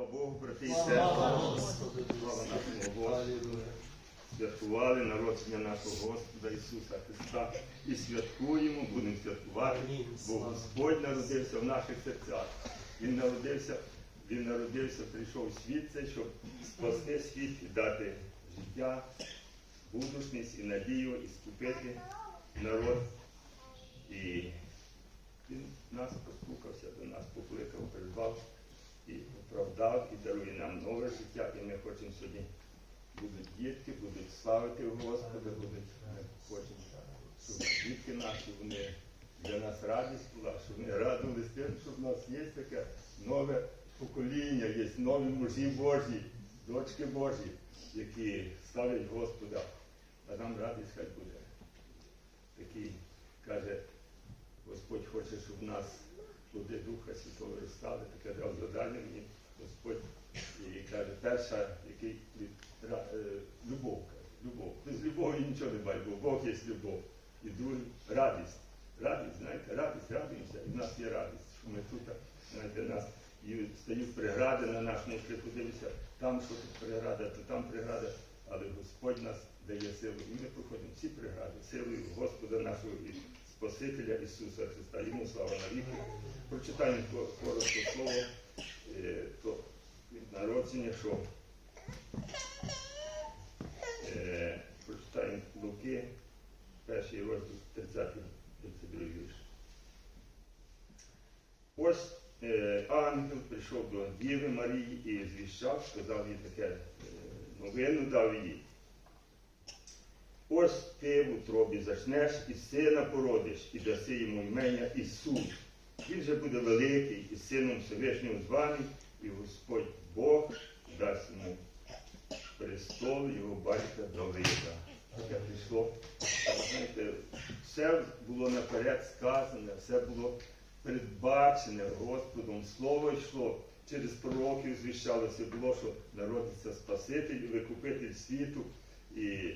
Слава Богу, брати і Слава сестри. Слава нашому Господу. Святкували народження нашого Господа Ісуса Христа і святкуємо, будемо святкувати, бо Господь народився в наших серцях. Він народився, Він народився, прийшов у світ цей, щоб спасти світ і дати життя, будучність і надію, і скупити народ. І він нас постукався до нас, покликав, призвав і оправдав, і дарує нам нове життя. І ми хочемо сьогодні будуть дітки, будуть славити Господа, будуть ми хочемо, щоб дітки наші вони для нас радість була, щоб вони радувалися тим, що в нас є таке нове покоління, є нові мужі Божі, дочки Божі, які ставлять Господа, а нам радість хай буде. Такий каже, Господь хоче, щоб в нас плоди Духа Святого стали, таке дав завдання мені Господь. І каже, перша, який ра- е, любов, любов. Без любові нічого не бачить, бо Бог є любов. І другий радість. Радість, знаєте, радість, радуємося. І в нас є радість, що ми тут, знаєте, нас і стають прегради на нашому шляху, дивися, там що тут преграда, то там преграда, але Господь нас дає силу. І ми проходимо всі прегради, силою Господа нашого Спасителя Ісуса Христа. Йому слава навіки. Прочитаємо ко- коротко слово е, то від народження, що е, прочитаємо Луки, перший розділ 30 32 вірш. Ось е, ангел прийшов до Діви Марії і звіщав, сказав їй таке новину дав їй. Ось ти в утробі зачнеш і сина породиш, і даси йому імення Ісус. Він же буде великий і сином Всевишнього званий, і Господь Бог дасть йому престол його батька Давида. Таке прийшло. Знаєте, все було наперед сказане, все було передбачене Господом. Слово йшло через пророків, звіщалося було, що народиться Спаситель і викупитель світу. І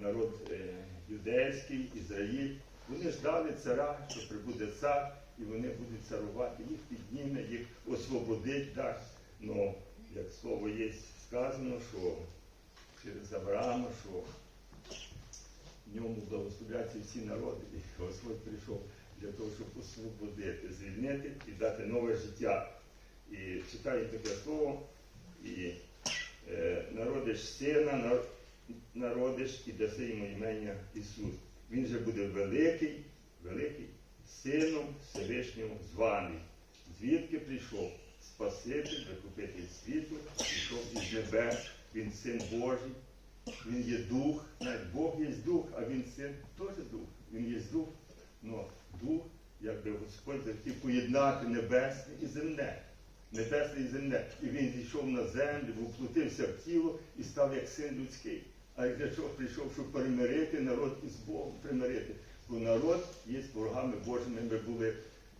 народ е, юдейський, Ізраїль. Вони ждали цара, що прибуде цар, і вони будуть царувати, їх підніме, їх освободить дасть. Ну, як слово є сказано, що через Авраама, що в ньому благословляться всі народи, і Господь прийшов для того, щоб освободити, звільнити і дати нове життя. І читаю таке слово, і е, народиш сина, на- народиш і даси йому імення Ісус. Він же буде великий, великий, сином Всевишнього званий. Звідки прийшов Спаситель, викупитель світу, прийшов із небес, він син Божий, він є дух, навіть Бог є дух, а він син теж дух. Він є дух, але дух, якби Господь захотів поєднати небесне і земне. Небесне і земне. І він зійшов на землю, воплотився в тіло і став як син людський. А для чого прийшов, щоб перемирити народ із Богом, примирити. Бо народ є ворогами Божими. Ми були,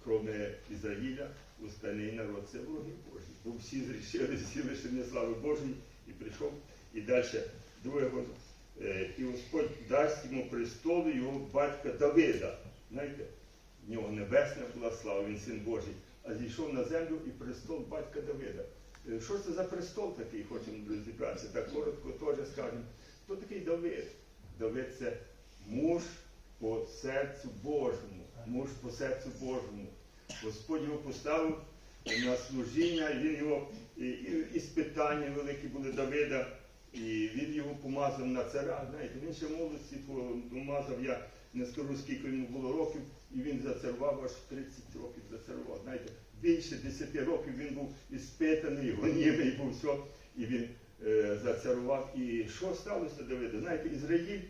крім Ізраїля, остальний народ це вороги Божі. Бо всі зрішили, всі лишені слави Божої, і прийшов. І далі друге, і Господь дасть йому престолу його батька Давида. Знаєте, в нього небесна була слава, він син Божий, а зійшов на землю і престол батька Давида. Е, Що це за престол такий, хочемо розібратися, так коротко теж скажемо. Хто такий Давид? Давид це муж по серцю Божому, муж по серцю Божому. Господь його поставив на служіння, він його, і, і, і спитання великі були Давида, і він його помазав на цара. Знаєте, він ще в молодості помазав, я не скажу, скільки йому було років, і він зацарував аж 30 років зацарував. Знаєте, більше 10 років він був іспитаний, гонімий був все, і він зацарував. І що сталося Давида? Знаєте, Ізраїль,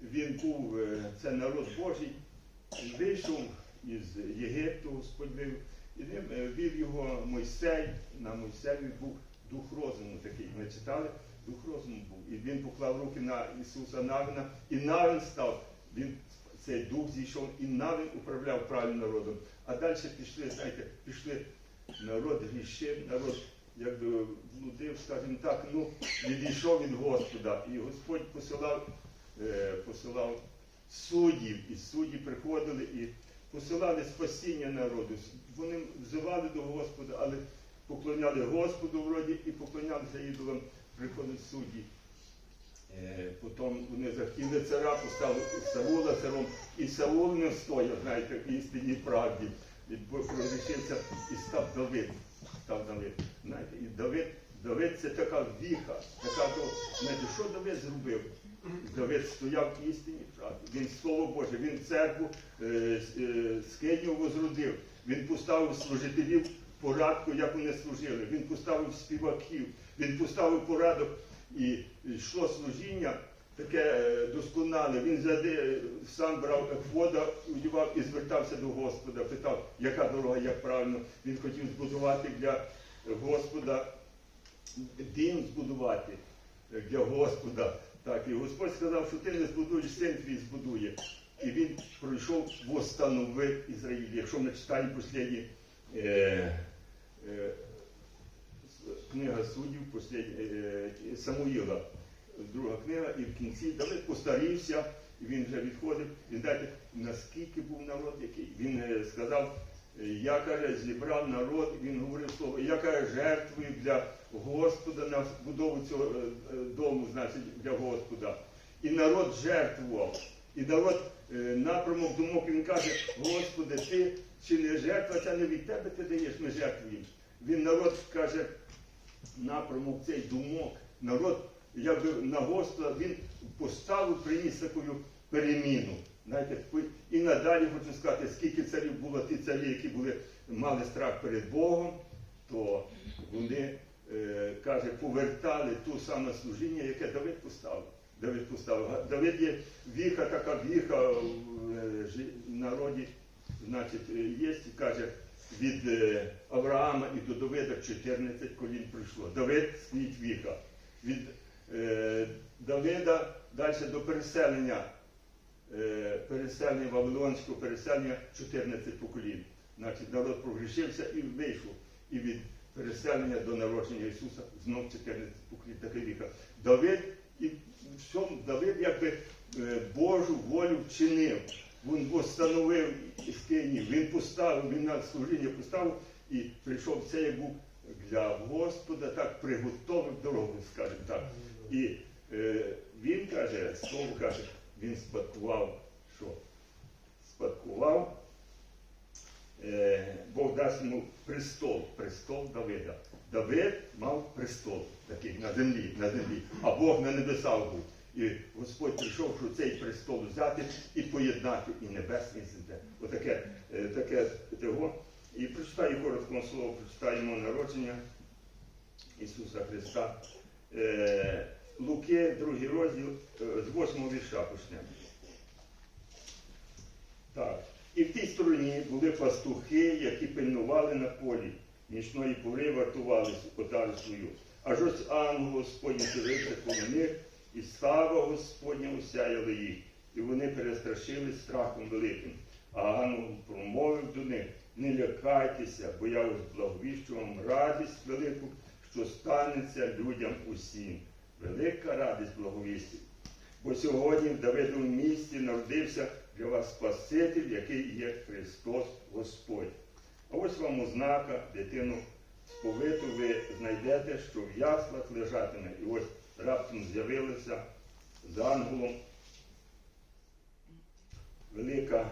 він був, е, це народ Божий, вийшов із Єгипту, Господь вивів, і ним е, вів його Мойсей, на Мойсеві був дух розуму такий. Ми читали, дух розуму був. І він поклав руки на Ісуса Навина, і Навин став. Він цей дух зійшов, і Навин управляв правильним народом. А далі пішли, знаєте, пішли народ грішив, народ якби блудив, скажімо так, ну, відійшов від Господа. І Господь посилав, е, посилав суддів, і судді приходили і посилали спасіння народу. Вони взивали до Господа, але поклоняли Господу вроді і поклонялися ідолам, приходять судді. Е, Потім вони захотіли цара, поставили Саула царом, і Саул не встояв, знаєте, в істинній правді. І прорішився і став Давид. Став Давид. Знаєте, і Давид, Давид це така віха, така то, знаєте, що Давид зробив? Давид стояв в істині правді. Він слово Боже, він церкву е, е, скинів возродив. Він поставив служителів порядку, як вони служили. Він поставив співаків, він поставив порядок і йшло служіння таке е, досконале. Він зади, сам брав вода, одягав і звертався до Господа, питав, яка дорога, як правильно. Він хотів збудувати для Господа дім збудувати е, для Господа. Так, і Господь сказав, що ти не збудуєш, син твій збудує. І він пройшов, восстановив Ізраїль. Якщо ми читаємо останні е, е, книга суддів, послідня, е, Самуїла, друга книга, і в кінці Давид постарівся, і він вже відходив. І знаєте, наскільки був народ який? Він е, сказав, е, я каже, зібрав народ, він говорив слово, я каже, жертвую для Господа на будову цього е, дому, значить, для Господа. І народ жертвував. І народ напрямок думок, він каже, Господи, ти чи не жертва, це не від тебе ти даєш, ми жертвуємо. Він народ каже, напрямок цей думок. Народ, якби на Господа, він поставив, приніс таку переміну. Знаєте, і надалі хочу сказати, скільки царів було ті царі, які були, мали страх перед Богом, то вони, е, каже, повертали ту саме служіння, яке Давид поставив. Давид поставив. Давид є віха, така віха в е, народі, значить, е, є, каже, від е, Авраама і до Давида 14 колін прийшло. Давид стоїть віха. Від Давида далі до переселення, е, переселення Вавилонського, переселення 14 поколінь. Значить, народ прогрішився і вийшов. І від переселення до народження Ісуса знов 14 поколінь, таке віка. Давид і всьому Давид якби е, Божу волю вчинив. Він постановив Іскинів, він поставив, він на служіння поставив і прийшов це як був для Господа, так приготовив дорогу, скажімо так. І е, він каже, слово каже, він спадкував, що спадкував, е, Бог дасть йому престол, престол Давида. Давид мав престол такий на землі, на землі, а Бог на небесах був. І Господь прийшов, щоб цей престол взяти і поєднати і небесне і земле. Отаке е, таке того. І прочитаю коротко слово, прочитаємо народження Ісуса Христа. Е, Луки, другий розділ, е, з восьмого вірша почнемо. Так. І в тій стороні були пастухи, які пильнували на полі, нічної пори вартували отару свою. Аж ось ангел Господній з'явився коло них, і слава Господня осяяла їх, і вони перестрашились страхом великим. А ангел промовив до них, не лякайтеся, бо я ось благовіщу вам радість велику, що станеться людям усім. Велика радість благовісті. Бо сьогодні в Давидовому місті народився для вас Спаситель, який є Христос Господь. А ось вам ознака, дитину сповиту ви знайдете, що в яслах лежатиме. І ось раптом з'явилася з ангелом велика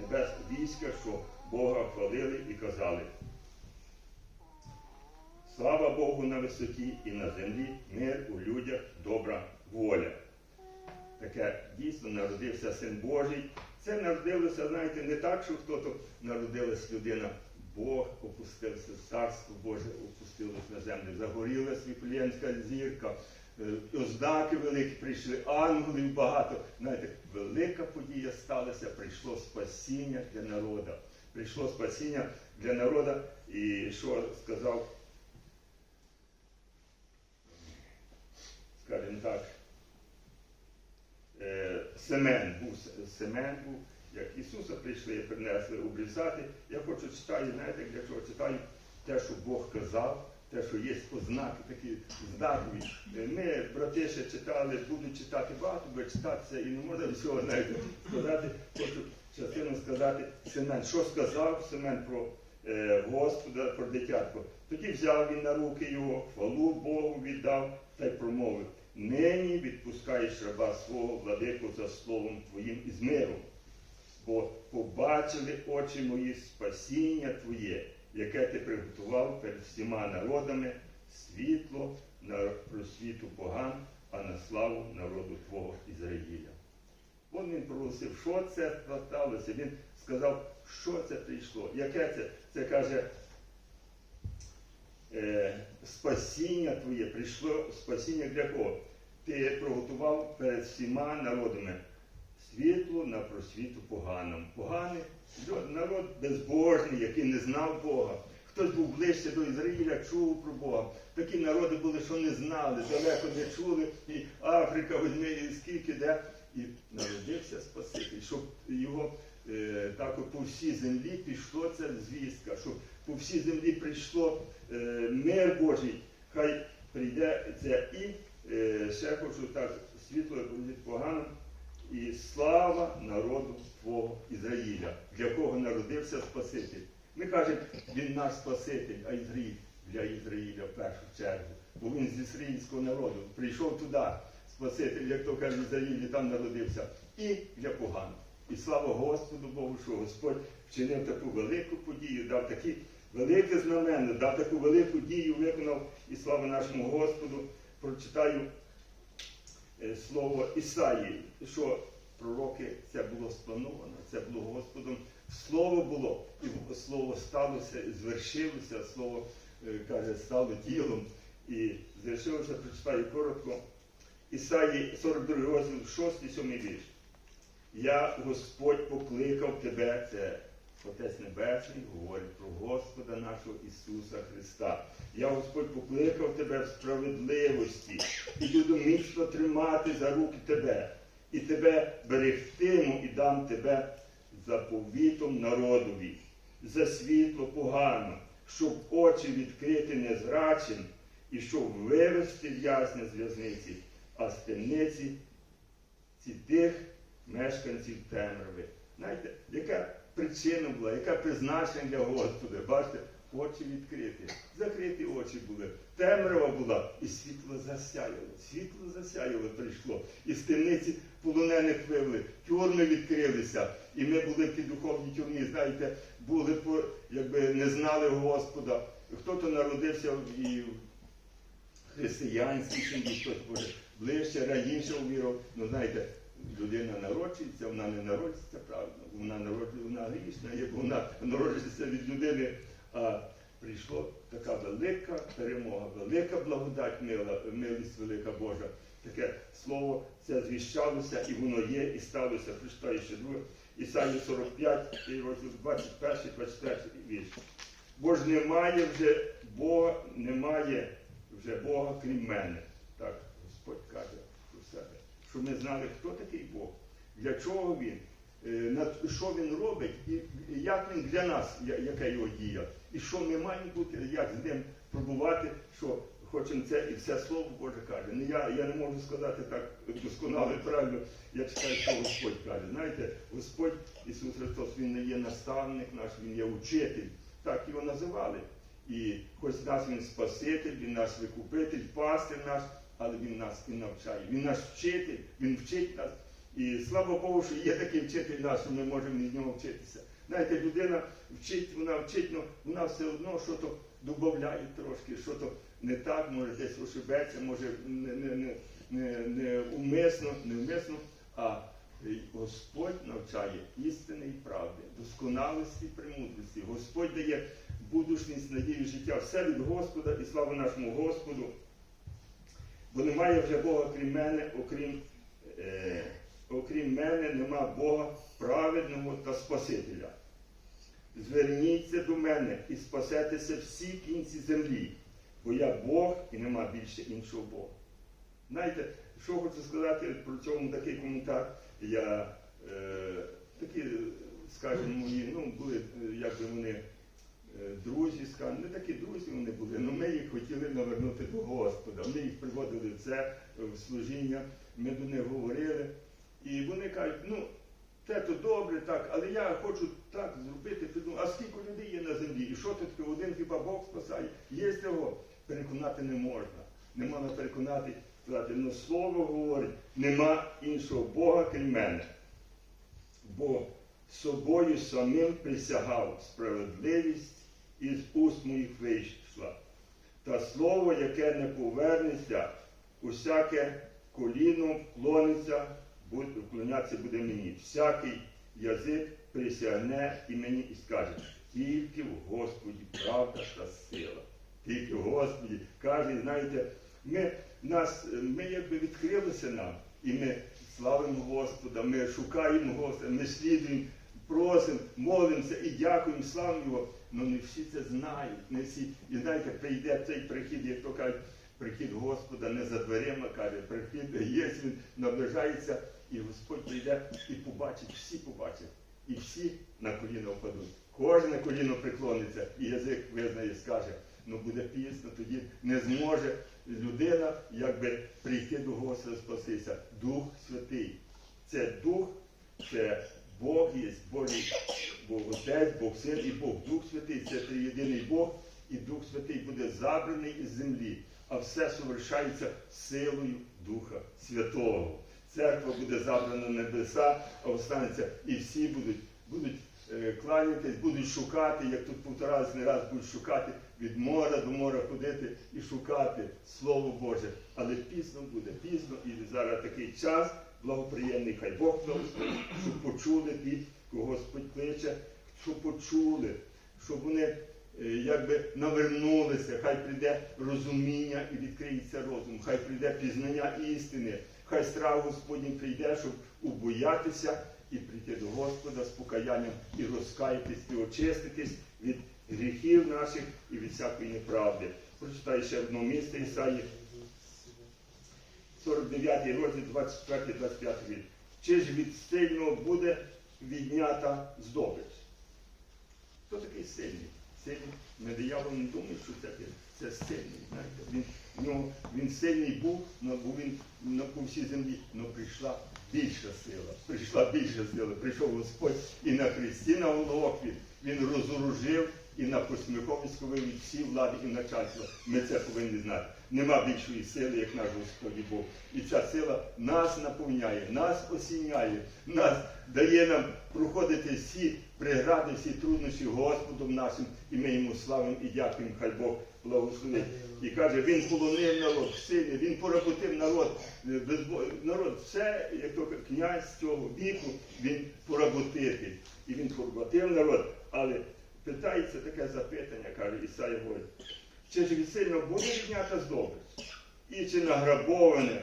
небесна війська, що Бога хвалили і казали. Слава Богу на висоті і на землі, мир у людях, добра воля. Таке дійсно народився син Божий. Це народилося, знаєте, не так, що хто-то народилась людина. Бог опустився, царство Боже опустилось на землю. Загоріла світлянська зірка, е, ознаки великі прийшли, ангелів багато. Знаєте, велика подія сталася, прийшло спасіння для народу. Прийшло спасіння для народу. І що сказав, скажімо так, е, Семен був, як Ісуса прийшли і принесли обрізати. Я хочу читати, знаєте, для чого читаю те, що Бог казав, те, що є ознаки такі знакові. Е, Ми, брати, ще читали, будуть читати багато, бо читатися і не можна всього знаєте, сказати. Хочу частину сказати Семен. Що сказав Семен про е, Господа, про дитятко? Тоді взяв він на руки його, хвалу Богу віддав та й промовив: Нині відпускаєш раба свого владику за словом твоїм із миром. Бо побачили очі мої спасіння Твоє, яке ти приготував перед всіма народами, світло на просвіту поган, а на славу народу Твого Ізраїля. От він проголосив, що це сталося. Він сказав, що це прийшло. Яке це? Це каже, е, спасіння Твоє, прийшло спасіння для кого? Ти приготував перед всіма народами світло на просвіту поганим. Поганий народ безбожний, який не знав Бога. Хтось був ближче до Ізраїля, чув про Бога. Такі народи були, що не знали, далеко не чули. І Африка, возьми, і скільки де. І народився Спаситель, щоб його е, так по всій землі пішло ця звістка, щоб по всій землі прийшло е, мир Божий. Хай прийде це і е, ще хочу так світло від поганим. І слава народу Твого Ізраїля, для кого народився Спаситель. Ми кажемо, він наш Спаситель, а Ізраїль для Ізраїля в першу чергу. Бо він з ізраїльського народу прийшов туди, Спаситель, як то каже, Ізраїлі там народився, і для поган. І слава Господу Богу, що Господь вчинив таку велику подію, дав такі велике знамення, дав таку велику дію, виконав і слава нашому Господу. Прочитаю е, слово Ісаї, що пророки це було сплановано, це було Господом. Слово було, і слово сталося, звершилося, слово е, каже, стало тілом. І звершилося, прочитаю коротко. Ісаї 42 розділ, 6-7 вірш. Я, Господь, покликав тебе, це Отець Небесний говорить про Господа нашого Ісуса Христа. Я, Господь, покликав тебе в справедливості і буду тримати за руки тебе, і тебе берегтиму і дам тебе заповітом народові, за світло погано, щоб очі відкрити незрачим, і щоб вивести в'язня з в'язниці, а з темниці ці тих мешканців темряви. Знаєте, яка причина була, яка призначення для Господа? Бачите, очі відкриті, закриті очі були, темрява була, і світло засяяло. Світло засяяло прийшло. І з темниці полонених вивели, тюрми відкрилися. І ми були в тій духовній тюрмі, знаєте, були, якби не знали Господа. Хто-то народився і в християнській сім'ї, хтось ближче, раніше увірував. Ну, знаєте, людина народжується, вона не народжується правильно, вона народжується, вона грішна, як вона народжується від людини. А прийшла така велика перемога, велика благодать, мила, милість велика Божа. Таке слово це звіщалося, і воно є, і сталося. Прочитаю ще друге. Ісаї 45, і розділ 21, 24 вірш. Бо ж немає вже Бога, немає вже Бога крім мене. Господь каже про себе. Щоб ми знали, хто такий Бог, для чого він, е, що він робить, і як він для нас, яка його дія, і що ми маємо бути, як з ним пробувати, що хочемо це, і все слово Боже каже. Не я, я не можу сказати так досконало і правильно, я читаю, що Господь каже. Знаєте, Господь Ісус Христос, Він не є наставник наш, Він є учитель. Так його називали. І хоч нас він Спаситель, він наш викупитель, пастир наш, але він нас і навчає. Він наш вчитель, він вчить нас. І слава Богу, що є такий вчитель наш, що ми можемо від нього вчитися. Знаєте, людина вчить, вона вчить, але вона все одно що то додає трошки, що то не так, може десь ошибеться, може не, не, не, не, не умисно, невмисно, а Господь навчає істини і правди, досконалості і премудрості. Господь дає будучність, надію життя. Все від Господа і слава нашому Господу. Бо немає вже Бога крім мене, окрім, е, окрім мене нема Бога праведного та Спасителя. Зверніться до мене і спасетеся всі кінці землі, бо я Бог і нема більше іншого Бога. Знаєте, що хочу сказати про цьому такий коментар. Я е, такі, скажімо, мої, ну, були, е, якби вони е, друзі, скажімо, не такі друзі вони були, але ми їх хотіли навернути до Господа. Ми їх приводили в це в служіння, ми до них говорили. І вони кажуть, ну, те то добре, так, але я хочу так зробити. А скільки людей є на землі? І що тут? Один хіба Бог спасає? Є його. Переконати не можна. Не можна переконати, сказати, ну слово говорить, нема іншого Бога, крім мене. Бо собою самим присягав справедливість із уст моїх вийшла. Та слово, яке не повернеться, усяке коліно вклониться, буде, вклонятися буде мені. Всякий язик присягне і мені і скаже, тільки в Господі правда та сила. Тільки в Господі. Каже, знаєте, ми, нас, ми якби відкрилися нам, і ми славимо Господа, ми шукаємо Господа, ми слідуємо, просимо, молимося і дякуємо, славимо Його. Ну не всі це знають, не всі. І знаєте, прийде цей прихід, як то кажуть, прихід Господа не за дверима, каже, прихід є, він наближається, і Господь прийде і побачить, всі побачать, і всі на коліна впадуть. Кожне коліно преклониться, і язик визнає, скаже, ну буде пізно, тоді не зможе людина якби прийти до Господа спастися. Дух Святий. Це Дух, це Бог є, Бог, Бог Отець, Бог Син і Бог Дух Святий, це триєдиний Бог, і Дух Святий буде забраний із землі, а все совершається силою Духа Святого. Церква буде забрана на небеса, а останеться, і всі будуть, будуть е, кланятись, будуть шукати, як тут повторалось не раз, будуть шукати від мора до мора ходити і шукати Слово Боже. Але пізно буде, пізно, і зараз такий час благоприємний, хай Бог благословить, щоб почули ті, Господь кличе, щоб почули, щоб вони е, якби навернулися, хай прийде розуміння і відкриється розум, хай прийде пізнання істини, хай страх Господній прийде, щоб убоятися і прийти до Господа з покаянням і розкаятись, і очиститись від гріхів наших і від всякої неправди. Прочитаю ще одне місце Ісаї, 49 розділ, 24-25 вірш. Чи ж від сильного буде віднята здобич? Хто такий сильний? Сильний. Ми диявол не думає, що це, це сильний. Знаєте. Він, в він сильний був, був він по всій землі, але прийшла більша сила. Прийшла більша сила. Прийшов Господь і на Христі на Голгофі. Він розоружив і на посміховиську вивів всі влади і начальства. Ми це повинні знати. Нема більшої сили, як наш Господь Бог. І ця сила нас наповняє, нас осіняє, нас дає нам проходити всі прегради, всі труднощі Господом нашим, і ми йому славимо і дякуємо, хай Бог благословить. І каже, він полонив народ, сильний, він поработив народ, е, народ, все, як то князь цього віку, він поработити. І він поработив народ, але питається таке запитання, каже Ісая говорить, чи ж від сильно буде віднята здобич? І чи награбоване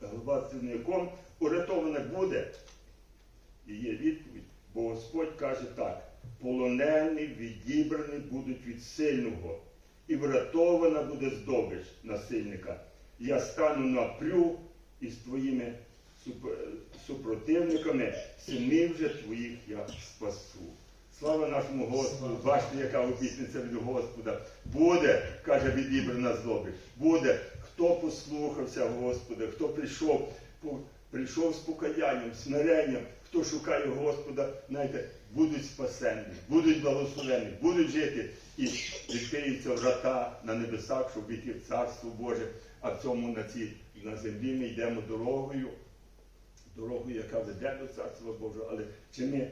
гвалтівником урятоване буде? І є відповідь, бо Господь каже так: полонені, відібрані будуть від сильного, і врятована буде здобич насильника. Я стану напрю із твоїми супротивниками, синів же твоїх я спасу. Слава нашому Господу! Бачите, яка обітниця від Господа. Буде, каже відібрана здобич. Буде, хто послухався Господа, хто прийшов, прийшов з покаянням, смиренням, хто шукає Господа, знаєте, будуть спасені, будуть благословені, будуть жити і відкриються врата на небесах, щоб війти в Царство Боже. А в цьому на цій на землі ми йдемо дорогою, дорогою, яка веде до Царства Божого. Але чи ми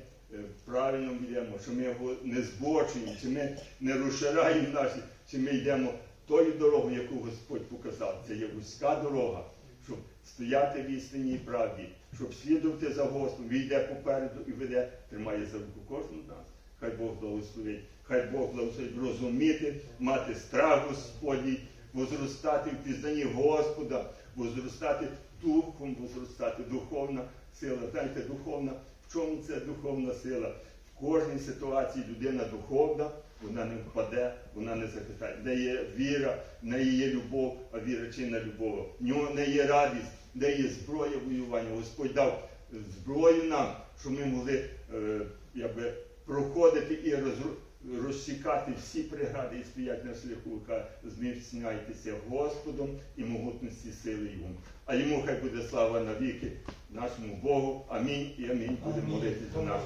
правильно йдемо, чи ми не збочуємо, чи ми не розшираємо наші, чи ми йдемо тою дорогою, яку Господь показав. Це є вузька дорога, щоб стояти в істині і правді, щоб слідувати за Господом, він йде попереду і веде, тримає за руку кожного нас. Хай Бог благословить, хай Бог благословить розуміти, мати страх Господній, возростати в пізнанні Господа, возростати духом, возростати духовна сила. Знаєте, духовна, чому це духовна сила? В кожній ситуації людина духовна, вона не впаде, вона не захитає. Де є віра, в неї є любов, а віра чинна любов. В нього не є радість, де є зброя воювання. Господь дав зброю нам, щоб ми могли е, якби, проходити і розру- розсікати всі прегради і стоять на шляху, зміцняйтеся Господом і могутності сили йому. А йому хай буде слава навіки, нашому Богу. Амінь і амінь. Будемо молитися за нашу